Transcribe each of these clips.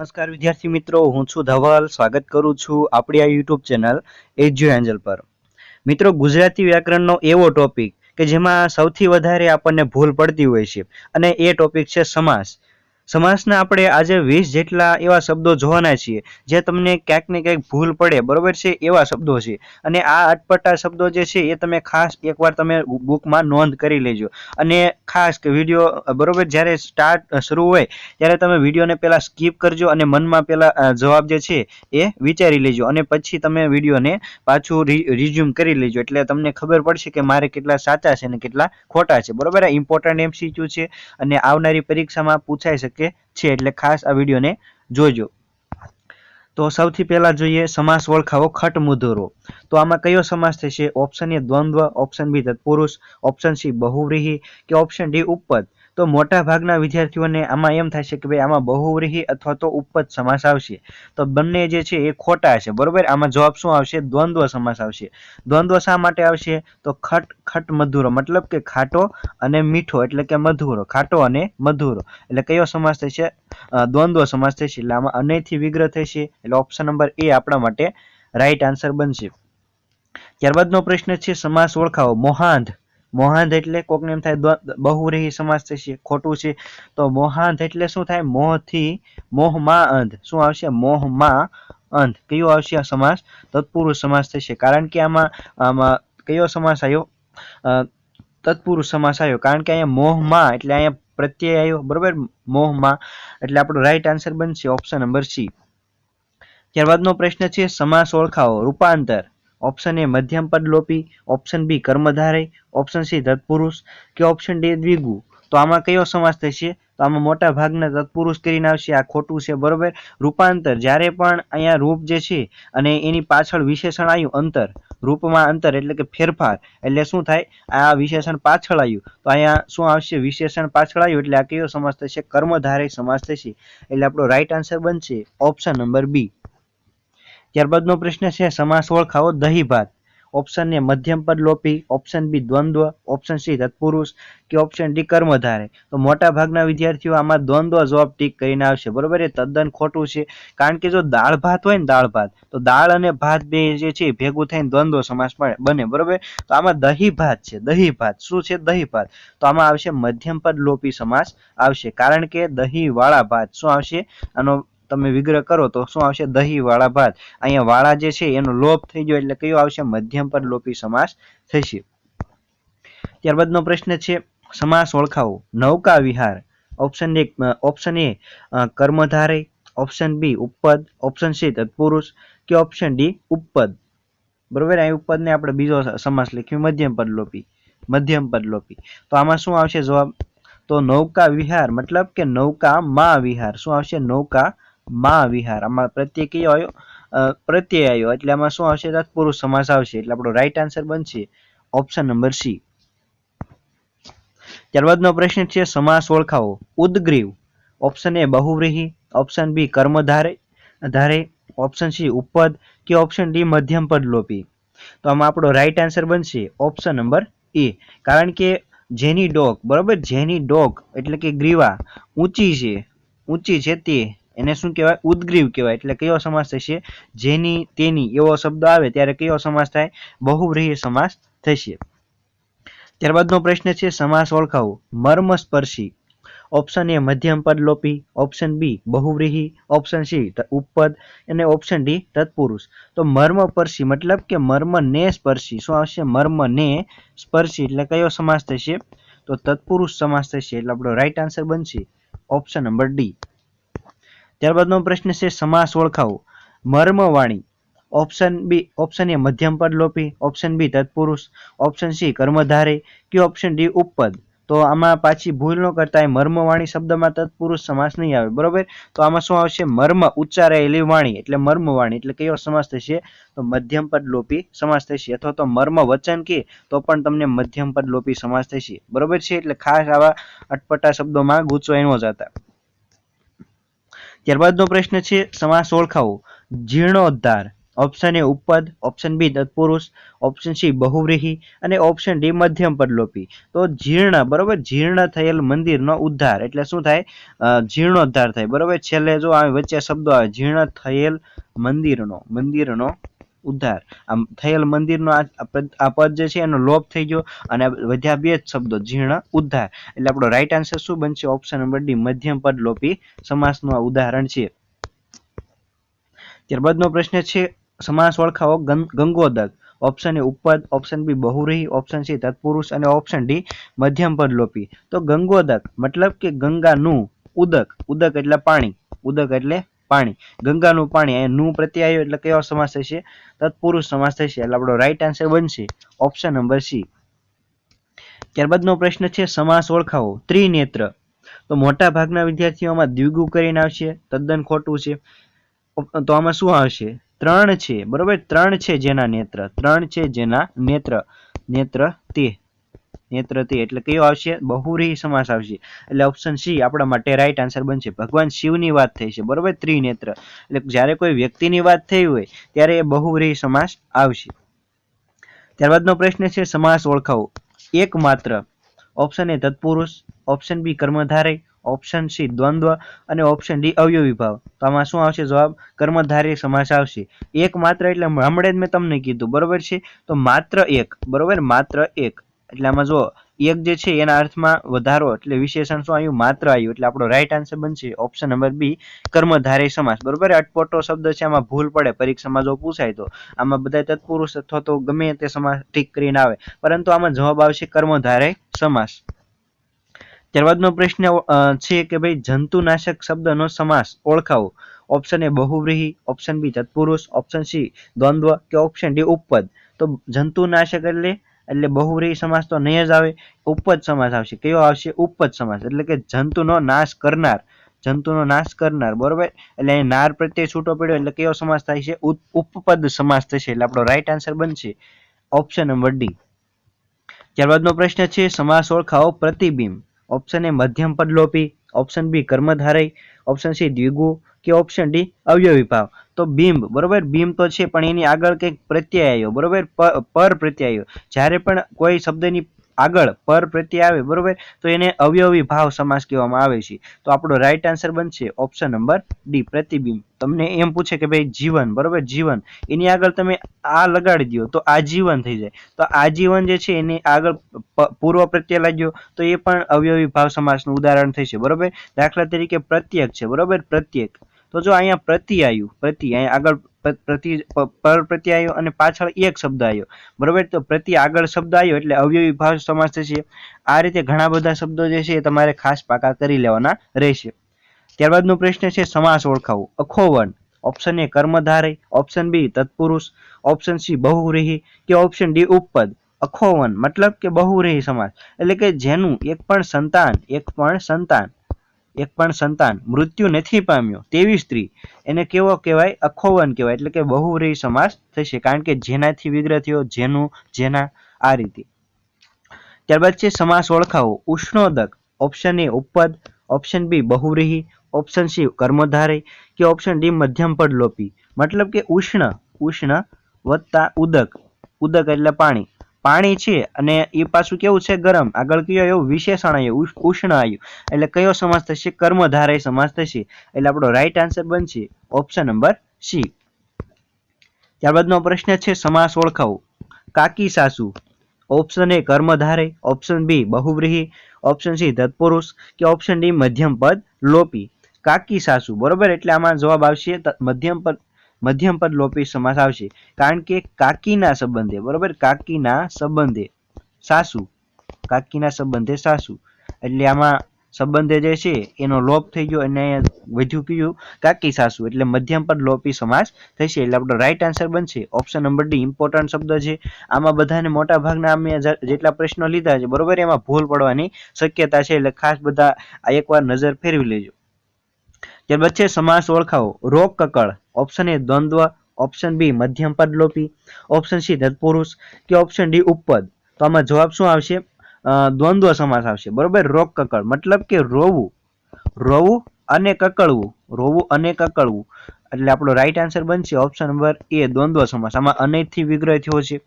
નમસ્કાર વિદ્યાર્થી મિત્રો, હું છું ધવલ. સ્વાગત કરું છું આપણી આ યુટ્યુબ ચેનલ એજ્યુ એન્જલ પર. મિત્રો, ગુજરાતી વ્યાકરણનો એવો ટોપિક કે જેમાં સૌથી વધારે આપણને ભૂલ પડતી હોય છે. અને એ ટોપિક છે સમાસ. સમાસના આપણે આજે વીસ જેટલા એવા શબ્દો જોવાના છીએ, જે તમને ક્યાંક ને ક્યાંક ભૂલ પડે, બરોબર છે? એવા શબ્દો છે. અને આ અટપટા શબ્દો જે છે, એ તમે ખાસ એકવાર તમે બુકમાં નોંધ કરી લેજો. અને ખાસ કે વીડિયો, બરોબર, જ્યારે સ્ટાર્ટ શરૂ હોય, ત્યારે તમે વિડીયોને પહેલાં સ્કીપ કરજો અને મનમાં પહેલાં જવાબ જે છે, એ વિચારી લેજો. અને પછી તમે વિડીયોને પાછું રિઝ્યુમ કરી લેજો. એટલે તમને ખબર પડશે કે મારે કેટલા સાચા છે અને કેટલા ખોટા છે. બરોબર? આ ઇમ્પોર્ટન્ટ એમસીક્યુ છે. અને આવનારી પરીક્ષામાં પૂછાઈ શકે છે એટલે ખાસ આ વિડીયોને જોજો. તો સૌથી પહેલા જોઈએ સમાસ ઓળખાવો ખટ મુધુરો તો આમાં કયો સમાસ થશે? ઓપ્શન એ દ્વંદ્વ ઓપ્શન બી તત્પુરુષ ઓપ્શન સી બહુવ્રીહી કે ઓપ્શન ડી ઉપપદ તો મોટા ભાગના વિદ્યાર્થીઓને આમાં એમ છે કે ભાઈ આમાં બહુવ્રીહી અથવા તો ઉપપદ સમાસ આવશે. તો બંને જે છે એ ખોટા હશે, બરોબર? આમાં જવાબ શું આવશે? દ્વંદ્વ સમાસ આવશે. દ્વંદ્વ શા માટે આવશે? તો ખટ ખટ મધુરો, મતલબ કે ખાટો અને મીઠો, એટલે કે મધુરો, ખાટો અને મધુરો. એટલે કયો સમાસ થશે? દ્વંદ્વ સમાસ થશે. એટલે આમાં અનેથી વિગ્રહ થશે. એટલે ઓપ્શન નંબર એ આપણા માટે રાઈટ આન્સર બનશે. ત્યારબાદનો પ્રશ્ન છે, સમાસ ઓળખાવો. મોહાંધ. મોહાંધ એટલે કોકને એમ થાય બહુરેહી સમાસ થશે, ખોટું છે. તો મોહાંધ એટલે શું થાય? મોહથી, મોહમાં અંધ. શું આવશે? મોહમાં અંધ. કયો આવશે આ સમાસ? તત્પુરુષ સમાસ થશે. કારણ કે આમાં આમાં કયો સમાસ આવ્યો તત્પુરુષ સમાસ આવ્યો કારણ કે અહીંયા મોહમાં એટલે અહીંયા પ્રત્યય આવ્યો બરોબર? મોહમાં. એટલે આપણો રાઈટ આન્સર બનશે ઓપ્શન નંબર સી ત્યારબાદનો પ્રશ્ન છે, સમાસ ઓળખાવો. રૂપાંતર. ઓપ્શન એ મધ્યમ પદ લોપી. ઓપ્શન બી કર્મધારય. ઓપ્શન સી તત્પુરુષ. કે ઓપ્શન ડી દ્વિગુ. તો આમાં કયો સમાસ થશે? તો આમાં મોટા ભાગના તત્પુરુષ કરીને આવશે. આ ખોટું છે, બરોબર? રૂપાંતર. જ્યારે પણ અહીંયા રૂપ જે છે અને એની પાછળ વિશેષણ આવ્યું, અંતર. રૂપમાં અંતર એટલે કે ફેરફાર. એટલે શું થાય? આ વિશેષણ પાછળ આવ્યું. તો અહીંયા શું આવશે? વિશેષણ પાછળ આવ્યું. એટલે આ કયો સમાસ થશે? કર્મધારય સમાસ થશે. એટલે આપણો રાઈટ આન્સર બનશે ઓપ્શન નંબર બી ત્યારબાદનો પ્રશ્ન છે, સમાસ ઓળખાવો દહી ભાત ઓપ્શન એ મધ્યમ પદ લોપી ઓપ્શન બી દ્વંદ્વ ઓપ્શન સી તત્પુરુષ કે ઓપ્શન ડી કર્મધારે. તો મોટા ભાગના વિદ્યાર્થીઓ આમાં દ્વંદ્વ જવાબ ટીક કરીને આવશે. બરોબર એ? તદ્દન ખોટું છે. કારણ કે જો દાળ ભાત હોય ને દાળ ભાત, તો દાળ અને ભાત બે જે છે ભેગું થઈને દ્વંદ્વ સમાસ બને. બરોબર? તો આમાં દહી ભાત છે. દહી ભાત શું છે દહી ભાત તો આમાં આવશે મધ્યમ પદ લોપી સમાસ આવશે. કારણ કે દહી વાળા ભાત શું આવશે? આનો તમે વિગ્રહ કરો તો શું આવશે? દહીં વાળા ભાત. અહીંયા વાળા જે છે એનો લોપ થઈ ગયો એટલે કયો આવશે? મધ્યમ પદ લોપી સમાસ થશે. ત્યારબાદનો પ્રશ્ન છે, સમાસ ઓળખાવો. નૌકા વિહાર. ઓપ્શન એક ઓપ્શન એ કર્મધારે ઓપ્શન બી ઉપપદ. ઓપ્શન સી તત્પુરુષ. કે ઓપ્શન ડી ઉપપદ. બરોબર? આ ઉપપદને આપણે બીજો સમાસ લખ્યું. મધ્યમ પદ લોપી. મધ્યમ પદ લોપી. તો આમાં શું આવશે જવાબ? તો નૌકા વિહાર. મતલબ કે નૌકા માં વિહાર. શું આવશે? નૌકા માં વિહાર આમાં પ્રત્યય કયો આવ્યો? પ્રત્યય આવ્યો. એટલે આમાં શું આવશે? તત્પુરુષ સમાસ આવશે. એટલે આપણો રાઈટ આન્સર બનશે ઓપ્શન નંબર સી ત્યારબાદનો પ્રશ્ન છે, સમાસ ઓળખાવો. ઉદગ્રીવ. ઓપ્શન એ બહુવ્રીહી. ઓપ્શન બી કર્મધારે. ધારે. ઓપ્શન સી ઉપદ. કે ઓપ્શન ડી મધ્યમ પદ લોપી તો આમાં આપણો રાઈટ આન્સર બનશે ઓપ્શન નંબર એ કારણ કે જેની ડોક, બરોબર? જેની ડોક, એટલે કે ગ્રીવા, ઊંચી છે. ઊંચી છે તે. એને શું કહેવાય? ઉદ્ગ્રીવ કહેવાય. એટલે કયો સમાસ થશે? જેની તેની એવો શબ્દ આવે ત્યારે કયો સમાસ થાય? બહુવ્રીહી સમાસ થશે. ત્યારબાદનો પ્રશ્ન છે, સમાસ ઓળખાવો. મર્મસ્પર્શી. ઓપ્શન એ મધ્યમ પદ લોપી. ઓપ્શન બી બહુવ્રીહી. ઓપ્શન સી ઉપપદ. અને ઓપ્શન ડી તત્પુરુષ. તો મર્મસ્પર્શી મતલબ કે મર્મ ને સ્પર્શી. શું આવશે? મર્મ ને સ્પર્શી. એટલે કયો સમાસ થશે? તો તત્પુરુષ સમાસ થશે. એટલે આપણો રાઈટ આન્સર બનશે. ઓપ્શન નંબર ડી ત્યારબાદનો પ્રશ્ન છે, સમાસ ઓળખાવો. મર્મવાણી ઓપ્શન બી ઓપ્શન એ મધ્યમ પદ લોપી. ઓપ્શન બી તત્પુરુષ. ઓપ્શન સી કર્મધારે. કે ઓપ્શન ડી ઉપપદ. તો આમાં પાછી ભૂલ ન કરતા એ મર્મવાણી શબ્દમાં તત્પુરુષ સમાસ નહીં આવે. બરોબર? તો આમાં શું આવશે? મર્મ ઉચ્ચારાયેલી વાણી, એટલે મર્મવાણી એટલે કયો સમાસ થશે? તો મધ્યમ પદ લોપી સમાસ થશે. અથવા તો મર્મ વચન કે, તો પણ તમને મધ્યમ પદ લોપી સમાસ થશે. બરોબર છે? એટલે ખાસ આવા અટપટા શબ્દોમાં ગૂંચવાઈ ન જતા. ત્યારબાદનો પ્રશ્ન છે, સમાસ ઓળખાવો. જીર્ણોદ્ધાર ઓપ્શન એ ઉપપદ ઓપ્શન બી તત્પુરુષ ઓપ્શન સી બહુવ્રીહી. અને ઓપ્શન ડી મધ્યમ પદલોપી. તો જીર્ણ, બરોબર? જીર્ણ થયેલ મંદિરનો ઉદ્ધાર. એટલે શું થાય? જીર્ણોદ્ધાર થાય. બરોબર? છેલ્લે જો આ વચ્ચે શબ્દો આવે, જીર્ણ થયેલ મંદિરનો મંદિરનો ઉદ્ધાર. આમ થયેલ મંદિરનો આ પદ જે છે એનો લોપ થઈ ગયો અને વધ્યા બે જ શબ્દો, જીર્ણ, ઉદ્ધાર. એટલે આપણો રાઈટ આન્સર શું બનશે? ઓપ્શન નંબર ડી મધ્યમ પદ લોપી સમાસનું આ ઉદાહરણ છે. ત્યારબાદનો પ્રશ્ન છે, સમાસ ઓળખાવો ગંગોદક. ઓપ્શન એ ઉપપદ ઓપ્શન બી બહુવ્રીહી ઓપ્શન સી તત્પુરુષ અને ઓપ્શન ડી મધ્યમ પદ લોપી. તો ગંગોદક મતલબ કે ગંગાનું ઉદક. ઉદક એટલે પાણી. ઉદક એટલે પાણી. ગંગાનું પાણી, અહીંયા નું પ્રત્યય એટલે કયો સમાસ થશે? તત્પુરુષ સમાસ થશે. એટલે આપણો રાઈટ આન્સર બનશે. ઓપ્શન નંબર સી ત્યારબાદનો પ્રશ્ન છે, સમાસ ઓળખાવો. ત્રિનેત્ર. તો મોટા ભાગના વિદ્યાર્થીઓમાં દ્વિગુ કરીને આવશે. તદ્દન ખોટું છે. તો આમાં શું આવશે? ત્રણ છે. બરોબર? ત્રણ છે જેના નેત્ર. ત્રણ છે જેના નેત્ર. નેત્ર તે. નેત્ર તે એટલે કયો આવશે? બહુરી સમાસ આવશે. એટલે ઓપ્શન સી આપણા માટે રાઈટ આન્સર બનશે. ભગવાન શિવની વાત થઈ છે. બરોબર? ત્રિનેત્ર. એટલે જ્યારે કોઈ વ્યક્તિની વાત થઈ હોય, ત્યારે એ બહુરી સમાસ આવશે. ત્યારબાદનો પ્રશ્ન છે, સમાસ ઓળખાવો. એકમાત્ર. ઓપ્શન એ તત્પુરુષ. ઓપ્શન બી કર્મધારય. ઓપ્શન સી દ્વંદ્વ. અને ઓપ્શન ડી અવયવી ભાવ તો આમાં શું આવશે જવાબ? કર્મધારી સમાસ આવશે. એક માત્ર એટલે હમણાં જ મેં તમને કીધું. બરોબર છે? તો માત્ર એક. બરોબર? માત્ર એક. એટલે આમાં જો એક જે છે એના અર્થમાં વધારો એટલે વિશેષણ શું આવ્યું? માત્ર આવ્યું. એટલે આપણો રાઈટ આન્સર બનશે ઓપ્શન નંબર બી કર્મધારય સમાસ. બરોબર? અટપોટો શબ્દ છે, આમાં ભૂલ પડે. પરીક્ષામાં જો પૂછાય તો. આમાં બધા તત્પુરુષ અથવા તો ગમે તે સમાસ ઠીક કરીને આવે. પરંતુ આમાં જવાબ આવશે કર્મધારય સમાસ. ત્યારબાદનો પ્રશ્ન છે કે ભાઈ જંતુનાશક શબ્દનો સમાસ ઓળખાવો. ઓપ્શન એ બહુવ્રીહી ઓપ્શન બી તત્પુરુષ ઓપ્શન સી દ્વંદ્વ કે ઓપ્શન ડી ઉપપદ. તો જંતુનાશક એટલે એટલે બહુવ્રીહી સમાસ તો નહીં જ આવે, ઉપજ સમાસ આવશે. કયો આવશે? ઉપજ સમાસ. એટલે કે જંતુનો નાશ કરનાર, જંતુનો નાશ કરનાર, બરોબર? એટલે અહીં નાર પ્રત્યે છૂટો પડ્યો, એટલે કયો સમાસ થાય છે? ઉપપદ સમાસ થશે. એટલે આપણો રાઈટ આન્સર બનશે ઓપ્શન નંબર ડી ત્યારબાદનો પ્રશ્ન છે, સમાસ ઓળખાવો પ્રતિબિંબ. ઓપ્શન એ મધ્યમ પદ લોપી. ઓપ્શન બી કર્મધારય. ઓપ્શન સી દ્વિગુ કે ઓપ્શન ડી અવયવી ભાવ તો બિંબ, બરોબર? બિંબ તો છે, પણ એની આગળ કંઈક પ્રત્યય આવ્યો, બરોબર? પર પ્રત્યય આવ્યો. જ્યારે પણ કોઈ શબ્દની આગળ પર પ્રત્યે આવે, બરોબર? તો એને અવયવી ભાવ સમાસ કહેવામાં આવે છે. તો આપણો રાઈટ આન્સર બનશે ઓપ્શન નંબર ડી પ્રતિબિંબ. તમને એમ પૂછે કે ભાઈ જીવન, બરોબર? જીવન. એની આગળ તમે આ લગાડી દો તો આજીવન થઈ જાય. તો આજીવન જે છે, એની આગળ પૂર્વ પ્રત્યય લાગ્યો, તો એ પણ અવયવી ભાવ સમાસનું ઉદાહરણ થશે, બરોબર? દાખલા તરીકે પ્રત્યેક છે, બરોબર? પ્રત્યેક તો જો અહીંયા પ્રતિ આવ્યું પ્રતિ અહીંયા આગળ પ્રતિ પર પ્રત્યય આવ્યો અને પાછળ એક શબ્દ આવ્યો. બરોબર? તો પ્રતિ આગળ શબ્દ આવ્યો એટલે અવયવી ભાવ સમાસ થશે. આ રીતે ઘણા બધા શબ્દો જે છે એ તમારે ખાસ પાકા કરી લેવાના રહેશે. ત્યારબાદનો પ્રશ્ન છે સમાસ ઓળખાવો. અખોવન ઓપ્શન એ કર્મધારય. ઓપ્શન બી તત્પુરુષ. ઓપ્શન સી બહુવ્રીહી કે ઓપ્શન ડી ઉપપદ. અખોવન મતલબ કે બહુવ્રીહી સમાસ. એટલે કે જેનું એક પણ સંતાન, એક પણ સંતાન. એક પણ સંતાન મૃત્યુ નથી પામ્યો તેવી સ્ત્રી એને કેવો કહેવાય? અખોવન કહેવાય. એટલે કે બહુવ્રીહી સમાસ થશે. કારણ કે જેનાથી વિગ્રહ થયો, જેનું, જેના, આ રીતે. ત્યારબાદ છે સમાસ ઓળખાવો. ઉષ્ણોદક. ઓપ્શન એ ઉપપદ. ઓપ્શન બી બહુવ્રીહી. ઓપ્શન સી કર્મધારય. કે ઓપ્શન ડી મધ્યમ પદ લોપી. મતલબ કે ઉષ્ણ. ઉષ્ણ વત્તા ઉદક. ઉદક એટલે પાણી. પાણી છે અને એ પાછું કેવું છે ગરમ? આગળ કયો એવું વિશેષણ આવ્યું ઉષ્ણ આવ્યું. એટલે કયો સમાસ થશે? કર્મધારય સમાસ થશે. એટલે આપણો રાઈટ આન્સર બનશે ઓપ્શન નંબર સી ત્યારબાદનો પ્રશ્ન છે સમાસ ઓળખાવો. કાકી સાસુ. ઓપ્શન એ કર્મધારે ઓપ્શન બી બહુવ્રીહી ઓપ્શન સી તત્પુરુષ કે ઓપ્શન ડી મધ્યમ પદ લોપી. કાકી સાસુ. બરોબર? એટલે આમાં જવાબ આવશે મધ્યમ પદ મધ્યમ પદ લોપી સમાસ આવશે. કારણ કે કાકીના સંબંધે, બરોબર? કાકીના સંબંધે સાસુ. કાકીના સંબંધે સાસુ. એટલે આમાં સંબંધે જે છે, એનો લોપ થઈ ગયો અને વધ્યું કયું કાકી સાસુ. એટલે મધ્યમ પદ લોપી સમાસ થશે. એટલે આપણો રાઈટ આન્સર બનશે. ઓપ્શન નંબર ડી ઇમ્પોર્ટન્ટ શબ્દ છે. આમાં બધાને મોટા ભાગના અમે જેટલા પ્રશ્નો લીધા છે, બરોબર? એમાં ભૂલ પડવાની શક્યતા છે. એટલે ખાસ બધા આ એકવાર નજર ફેરવી લેજો. ત્યારબાદ છે, સમાસ ઓળખાવો. રોક કકળ. ઓપ્શન એ દ્વંદ્વ ઓપ્શન બી મધ્યમ પદ લોપી ઓપ્શન સી તત્પુરુષ કે ઓપ્શન ડી ઉપપદ. તો આમાં જવાબ શું આવશે? દ્વંદ્વ સમાસ આવશે. બરોબર? રોગ કકળ. મતલબ કે રોવું. રોવું અને કકળવું. રોવું અને કકળવું. એટલે આપણો રાઈટ આન્સર બનશે ઓપ્શન નંબર એ દ્વંદ્વ સમાસ. આમાં અનયથી વિગ્રહ થયો છે.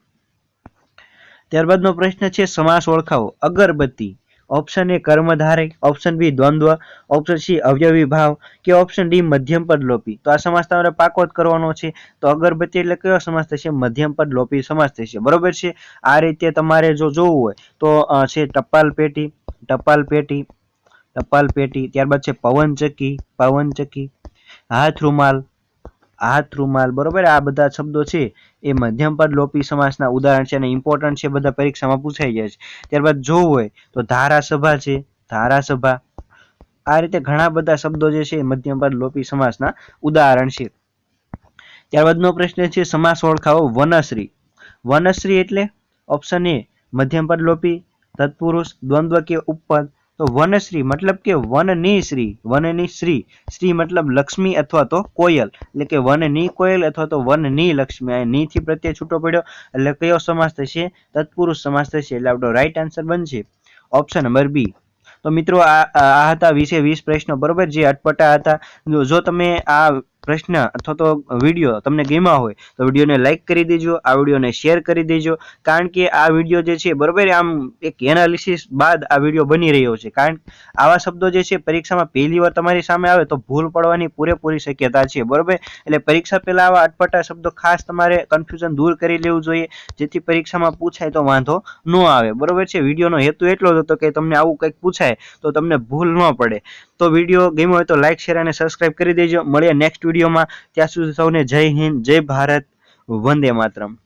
ત્યારબાદનો પ્રશ્ન છે સમાસ ઓળખાવો. અગરબત્તી. ઓપ્શન એ કર્મધારય. ઓપ્શન બી દ્વંદ્વ. ઓપ્શન સી અવયવી ભાવ કે ઓપ્શન ડી મધ્યમ પદ લોપી. તો આ સમાસ તમારે પાકો જ કરવાનો છે. તો અગરબત્તી એટલે કયો સમાસ થશે? મધ્યમ પદ લોપી સમાસ થશે. બરોબર છે? આ રીતે તમારે જો જોવું હોય, તો છે ટપાલ પેટી ટપાલ પેટી ટપાલ પેટી. ત્યારબાદ છે પવનચક્કી પવનચક્કી. હાથ રૂમાલ હાથ રૂમાલ, બરોબર? આ બધા શબ્દો છે એ મધ્યમ પદ લોપી સમાસના ઉદાહરણ છે અને ઇમ્પોર્ટન્ટ છે બધા પરીક્ષામાં પૂછાઈ જાય છે. ત્યારબાદ જોવું હોય તો ધારાસભા છે. ધારાસભા, આ રીતે ઘણા બધા શબ્દો જે છે મધ્યમ પદ લોપી સમાસના ઉદાહરણ છે. ત્યારબાદનો પ્રશ્ન છે, સમાસ ઓળખાવો વનશ્રી. વનશ્રી એટલે ઓપ્શન એ મધ્યમ પદ લોપી, તત્પુરુષ, દ્વંદ્વ કે ઉપપદ. તો વનશ્રી મતલબ કે વનની શ્રી વનની શ્રી. શ્રી મતલબ લક્ષ્મી અથવા તો કોયલ. એટલે કે વનની કોયલ અથવા તો વનની લક્ષ્મી. આ ની થી પ્રત્યે છૂટો પડ્યો. એટલે કયો સમાસ થશે? તત્પુરુષ સમાસ થશે. એટલે આપણો રાઈટ આન્સર બનશે. ઓપ્શન નંબર બી તો મિત્રો આ હતા વીસે વીસ પ્રશ્નો. બરોબર? જે અટપટા હતા. જો તમે આ પ્રશ્ન અથવા તો વીડિયો તમને ગમ્યા હોય, તો વિડીયોને લાઈક કરી દેજો, આ વિડીયોને શેર કરી દેજો. કારણ કે આ વીડિયો જે છે, બરોબર, આમ એક એનાલિસિસ બાદ આ વીડિયો બની રહ્યો છે. કારણ આવા શબ્દો જે છે, પરીક્ષામાં પહેલી વાર તમારી સામે આવે તો ભૂલ પડવાની પૂરેપૂરી શક્યતા છે, બરોબર? એટલે પરીક્ષા પહેલાં આવા અટપટા શબ્દો ખાસ તમારે કન્ફ્યુઝન દૂર કરી લેવું જોઈએ, જેથી પરીક્ષામાં પૂછાય તો વાંધો ન આવે. બરોબર છે? વિડીયોનો હેતુ એટલો જ હતો કે તમને આવું કંઈક પૂછાય તો તમને ભૂલ ન પડે. તો વીડિયો ગમ્યો હોય તો લાઈક શેર અને સબસ્ક્રાઈબ કરી દેજો. મળીએ નેક્સ્ટ વિડીયોમાં. ત્યાં સુધી સૌને જય હિન્દ, જય ભારત, વંદે માતરમ.